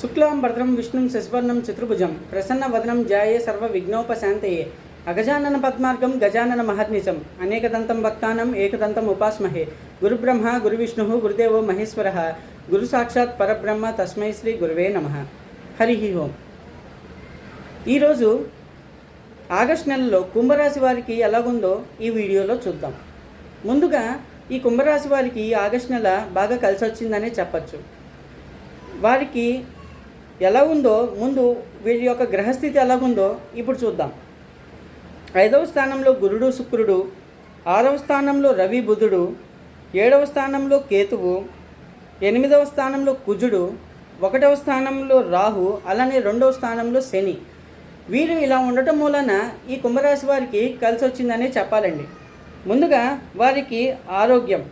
శుక్లాం భద్రం విష్ణుం శశివర్ణం చతుర్భుజం ప్రసన్న వదనం జాయే సర్వ విఘ్నోపశాంతయే అగజానన పద్మార్గం గజానన మహర్నిశం అనేకదంతం భక్తానం ఏకదంతం ఉపాస్మహే. గురుబ్రహ్మ గురువిష్ణు గురుదేవో మహేశ్వర. గురు సాక్షాత్ పరబ్రహ్మ తస్మై శ్రీ గురువే నమ. హరి ఓం. ఈరోజు ఆగస్ట్ నెలలో కుంభరాశి వారికి ఎలాగుందో ఈ వీడియోలో చూద్దాం. ముందుగా ఈ కుంభరాశి వారికి ఆగస్ట్ నెల బాగా కలిసి వచ్చిందనే చెప్పచ్చు. వారికి ఎలా ఉందో ముందు వీరి యొక్క గ్రహస్థితి ఎలాగుందో ఇప్పుడు చూద్దాం. ఐదవ స్థానంలో గురుడు శుక్రుడు. ఆరవ స్థానంలో రవి బుధుడు. ఏడవ స్థానంలో కేతువు. ఎనిమిదవ స్థానంలో కుజుడు. ఒకటవ స్థానంలో రాహు. అలానే రెండవ స్థానంలో శని. వీరు ఇలా ఉండటం మూలన ఈ కుంభరాశి వారికి కలిసి వచ్చిందనే చెప్పాలండి. ముందుగా వారికి ఆరోగ్యం.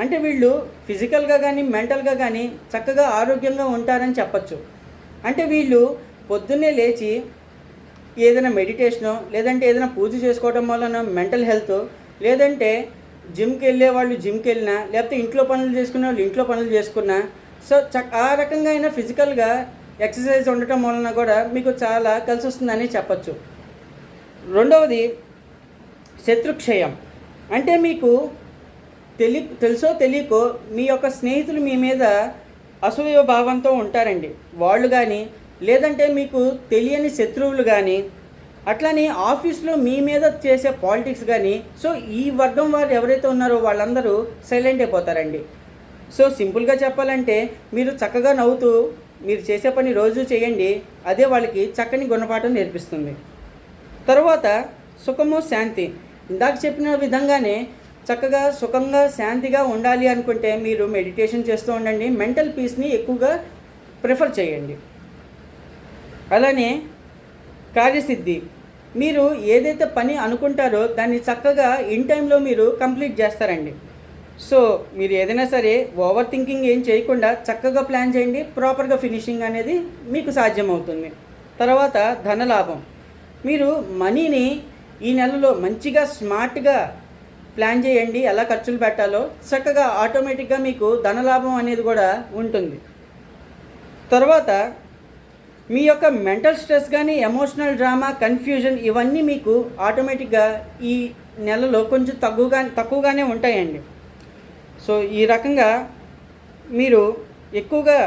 అంటే వీళ్ళు ఫిజికల్గా కానీ మెంటల్గా కానీ చక్కగా ఆరోగ్యంగా ఉంటారని చెప్పచ్చు. అంటే వీళ్ళు పొద్దున్నే లేచి ఏదైనా మెడిటేషనో లేదంటే ఏదైనా పూజ చేసుకోవడం వలన మెంటల్ హెల్త్ లేదంటే జిమ్కి వెళ్ళే వాళ్ళు జిమ్కి వెళ్ళినా లేకపోతే ఇంట్లో పనులు చేసుకునే వాళ్ళు ఇంట్లో పనులు చేసుకున్నా సో చ ఆ రకంగా అయినా ఫిజికల్గా ఎక్సర్సైజ్ ఉండటం వలన కూడా మీకు చాలా కలిసి వస్తుందని చెప్పచ్చు. రెండవది శత్రుక్షయం. అంటే మీకు తెలి తెలుసో తెలియకో మీ యొక్క స్నేహితులు మీ మీద అసూయ భావంతో ఉంటారండి. వాళ్ళు కానీ లేదంటే మీకు తెలియని శత్రువులు కానీ అట్లానే ఆఫీస్లో మీ మీద చేసే పాలిటిక్స్ కానీ సో ఈ వర్గం వారు ఎవరైతే ఉన్నారో వాళ్ళందరూ సైలెంట్ అయిపోతారండి. సో సింపుల్గా చెప్పాలంటే మీరు చక్కగా నవ్వుతూ మీరు చేసే పని రోజు చేయండి అదే వాళ్ళకి చక్కని గుణపాఠం నేర్పిస్తుంది. తరువాత సుఖము శాంతి. ఇందాక చెప్పిన విధంగానే చక్కగా సుఖంగా శాంతిగా ఉండాలి అనుకుంటే మీరు మెడిటేషన్ చేస్తూ ఉండండి. మెంటల్ పీస్ని ఎక్కువగా ప్రిఫర్ చేయండి. అలానే కార్యసిద్ధి. మీరు ఏదైతే పని అనుకుంటారో దాన్ని చక్కగా ఇన్ టైంలో మీరు కంప్లీట్ చేస్తారండి. సో మీరు ఏదైనా సరే ఓవర్ థింకింగ్ ఏం చేయకుండా చక్కగా ప్లాన్ చేయండి. ప్రాపర్గా ఫినిషింగ్ అనేది మీకు సాధ్యమవుతుంది. తర్వాత ధనలాభం. మీరు మనీని ఈ నెలలో మంచిగా స్మార్ట్గా ప్లాన్ చేయండి ఎలా ఖర్చులు పెట్టాలో. చక్కగా ఆటోమేటిక్గా మీకు ధనలాభం అనేది కూడా ఉంటుంది. తర్వాత మీ యొక్క మెంటల్ స్ట్రెస్ కానీ ఎమోషనల్ డ్రామా కన్ఫ్యూజన్ ఇవన్నీ మీకు ఆటోమేటిక్గా ఈ నెలలో కొంచెం తగ్గుగా తక్కువగానే ఉంటాయండి. సో ఈ రకంగా మీరు ఎక్కువగా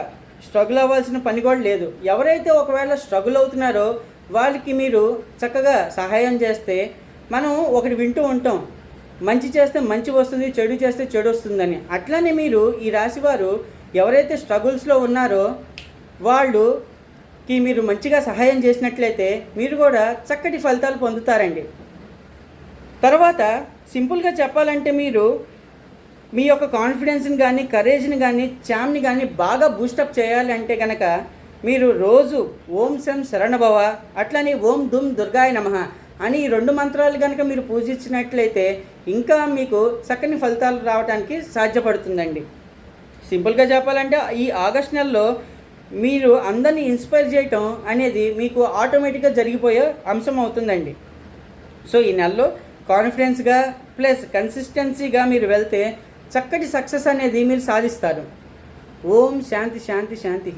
స్ట్రగుల్ అవ్వాల్సిన పని కూడా లేదు. ఎవరైతే ఒకవేళ స్ట్రగుల్ అవుతున్నారో వాళ్ళకి మీరు చక్కగా సహాయం చేస్తే మనం ఒకటి వింటూ ఉంటాం. మంచి చేస్తే మంచి వస్తుంది చెడు చేస్తే చెడు వస్తుందని. అట్లనే మీరు ఈ రాశివారు ఎవరైతే స్ట్రగుల్స్లో ఉన్నారో వాళ్ళుకి మీరు మంచిగా సహాయం చేసినట్లయితే మీరు కూడా చక్కటి ఫలితాలు పొందుతారండి. తర్వాత సింపుల్గా చెప్పాలంటే మీరు మీ యొక్క కాన్ఫిడెన్స్ని కానీ కరేజ్ని కానీ చామ్ని కానీ బాగా బూస్టప్ చేయాలి అంటే కనుక మీరు రోజు ఓం శం శరణభవ అట్లని ఓం దుమ్ దుర్గాయ నమః అని ఈ రెండు మంత్రాలు కనుక మీరు పూజించినట్లయితే ఇంకా మీకు చక్కని ఫలితాలు రావడానికి సాధ్యపడుతుందండి. సింపుల్గా చెప్పాలంటే ఈ ఆగస్ట్ నెలలో మీరు అందరినీ ఇన్స్పైర్ చేయటం అనేది మీకు ఆటోమేటిక్గా జరిగిపోయే అంశం అవుతుందండి. సో ఈ నెలలో కాన్ఫిడెన్స్గా ప్లస్ కన్సిస్టెన్సీగా మీరు వెళ్తే చక్కటి సక్సెస్ అనేది మీరు సాధిస్తారు. ఓం శాంతి శాంతి శాంతి